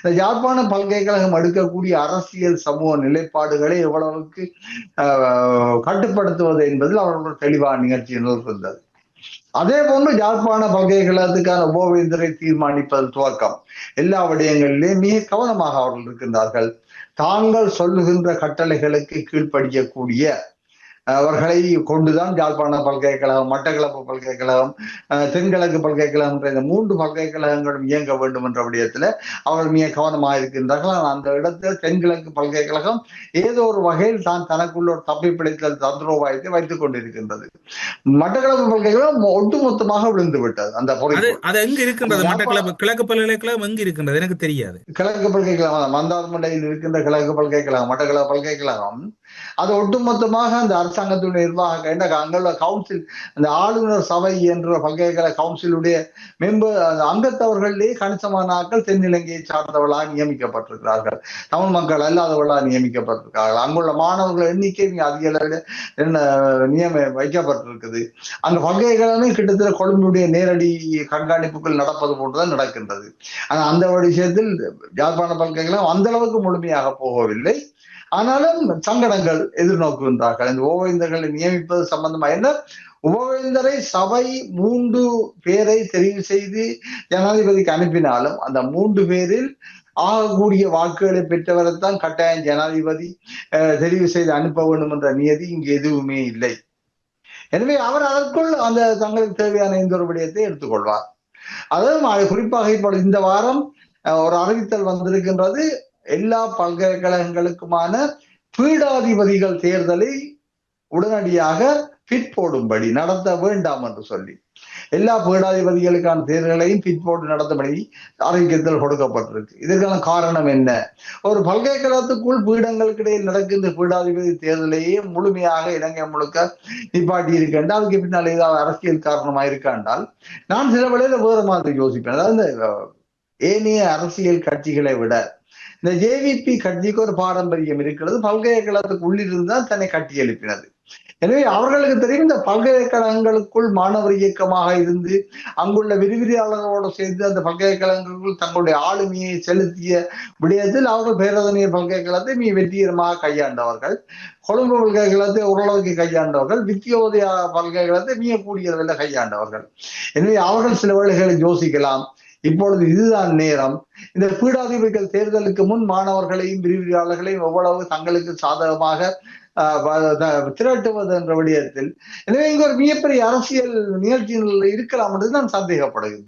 இந்த யாழ்ப்பாண பல்கலைக்கழகம் எடுக்கக்கூடிய அரசியல் சமூக நிலைப்பாடுகளை எவ்வளவுக்கு கட்டுப்படுத்துவது என்பதில் அவர்கள் தெளிவான நிகழ்ச்சி இருந்தது. அதே போன்று யாழ்ப்பாண பல்கலைக்கழகத்துக்கான உபவேந்தரை தீர்மானிப்பது துவக்கம். எல்லா விடயங்களிலேயும் மிக கவனமாக அவர்கள் இருக்கின்றார்கள். தாங்கள் சொல்லுகின்ற கட்டளைகளுக்கு கீழ்ப்படியக்கூடிய அவர்களை கொண்டுதான் யாழ்ப்பாண பல்கலைக்கழகம் மட்டக்களப்பு பல்கலைக்கழகம் தென்கிழக்கு பல்கலைக்கழகம் என்ற இந்த மூன்று பல்கலைக்கழகங்களும் இயங்க வேண்டும் என்ற விடயத்துல அவர்கள் மிக கவனமாக இருக்கின்றார்கள். ஆனால் அந்த இடத்தில் தென்கிழக்கு பல்கலைக்கழகம் ஏதோ ஒரு வகையில் தான் தனக்குள்ள ஒரு தப்பி பிடித்தல் தந்திரோபாயத்தை வைத்துக் கொண்டிருக்கின்றது. மட்டக்களப்பு பல்கலைக்கழகம் ஒட்டுமொத்தமாக விழுந்து விட்டது. அந்த அது எங்க இருக்கின்றது? யாழ்ப்பா- மட்டக்களப்பு கிழக்கு பல்கலைக்கழகம் எங்க இருக்கின்றது? எனக்கு தெரியாது. கிழக்கு பல்கலைக்கழகம் மந்தார்மண்டையில் இருக்கின்ற கிழக்கு பல்கலைக்கழகம் மட்டக்களப்பு பல்கலைக்கழகம் அது ஒட்டுமொத்தமாக அந்த அரசாங்கத்துடைய நிர்வாக என்ன அங்குள்ள கவுன்சில் அந்த ஆளுநர் சபை என்ற பல்கலைக்கழக கவுன்சிலுடைய மெம்பர் அந்த அங்கத்தவர்களிலே கணிசமான ஆட்கள் தென்னிலங்கையை சார்ந்தவர்களாக நியமிக்கப்பட்டிருக்கிறார்கள். தமிழ் மக்கள் அல்லாதவர்களாக நியமிக்கப்பட்டிருக்கிறார்கள். அங்குள்ள மாணவர்கள் எண்ணிக்கை அதிக என்ன நியம வைக்கப்பட்டிருக்குது. அந்த பல்கலைக்கழகமே கிட்டத்தட்ட கொழும்புடைய நேரடி கண்காணிப்புகள் நடப்பது போன்றுதான் நடக்கின்றது. ஆனால் அந்த விஷயத்தில் யாழ்ப்பாண பல்கலைக்கழகம் அந்த அளவுக்கு முழுமையாக போகவில்லை. ஆனாலும் சங்கடங்கள் எதிர்நோக்குகின்றார்கள். இந்த உபவேந்தர்களை நியமிப்பது சம்பந்தமா என்ன? உபவேந்தரை சபை மூன்று பேரை தெரிவு செய்து ஜனாதிபதிக்கு அனுப்பினாலும் அந்த மூன்று பேரில் ஆகக்கூடிய வாக்குகளை பெற்றவரைத்தான் கட்டாயம் ஜனாதிபதி அஹ், தெரிவு செய்து அனுப்ப வேண்டும் என்ற நியதி இங்கு எதுவுமே இல்லை. எனவே அவர் அதற்குள் அந்த தங்களுக்கு தேவையான இந்த ஒரு விடயத்தை எடுத்துக்கொள்வார். அதுவும் குறிப்பாக இப்பொழுது இந்த வாரம் ஒரு அறிவித்தல் வந்திருக்கின்றது. எல்லா பல்கலைக்கழகங்களுக்குமான பீடாதிபதிகள் தேர்தலை உடனடியாக பிட் போடும்படி நடத்த வேண்டாம் என்று சொல்லி. எல்லா பீடாதிபதிகளுக்கான தேர்தல்களையும் பிற்போடு நடத்தபடி நடத்தும்படி அறிவிக்கத்தில் கொடுக்கப்பட்டிருக்கு. இதற்கான காரணம் என்ன? ஒரு பல்கலைக்கழகத்துக்குள் பீடங்களுக்கு இடையில் நடக்கின்ற பீடாதிபதி தேர்தலையே முழுமையாக இலங்கை முழுக்க நிப்பாட்டி இருக்கின்ற அதுக்கு பின்னால் ஏதாவது அரசியல் காரணமா இருக்காண்டால் நான் சில வேளையில வேறு மாதிரி யோசிப்பேன். அதாவது ஏனைய அரசியல் கட்சிகளை விட இந்த ஜேவிபி கட்சிக்கு ஒரு பாரம்பரியம் இருக்கிறது. பல்கலைக்கழகத்துக்கு உள்ளிருந்து தான் தன்னை கட்டி எழுப்பினது எனவே அவர்களுக்கு தெரியும் இந்த பல்கலைக்கழகங்களுக்குள் மாணவர் இயக்கமாக இருந்து அங்குள்ள விரிவிரியாளர்களோடு சேர்ந்து அந்த பல்கலைக்கழகங்களுக்குள் தங்களுடைய ஆளுமையை செலுத்திய விடயத்தில் அவர்கள் பேரதனிய பல்கலைக்கழகத்தை மிக வெற்றிகரமாக கையாண்டவர்கள். கொழும்பு பல்கலைக்கழகத்தை ஓரளவுக்கு கையாண்டவர்கள். வித்தியோதய பல்கலைக்கழகத்தை மிக கூடிய அளவில் கையாண்டவர்கள். எனவே அவர்கள் சில வேளைகளை யோசிக்கலாம். இப்பொழுது இதுதான் நேரம். இந்த பீடாதிபதிகள் தேர்தலுக்கு முன் மாணவர்களையும் விரிவிரியாளர்களையும் எவ்வளவு தங்களுக்கு சாதகமாக ஆஹ், திரட்டுவது என்ற விடயத்தில். எனவே இங்க ஒரு மிகப்பெரிய அரசியல் நிகழ்ச்சிகள் இருக்கலாம் என்று நான் சந்தேகப்படுகிறேன்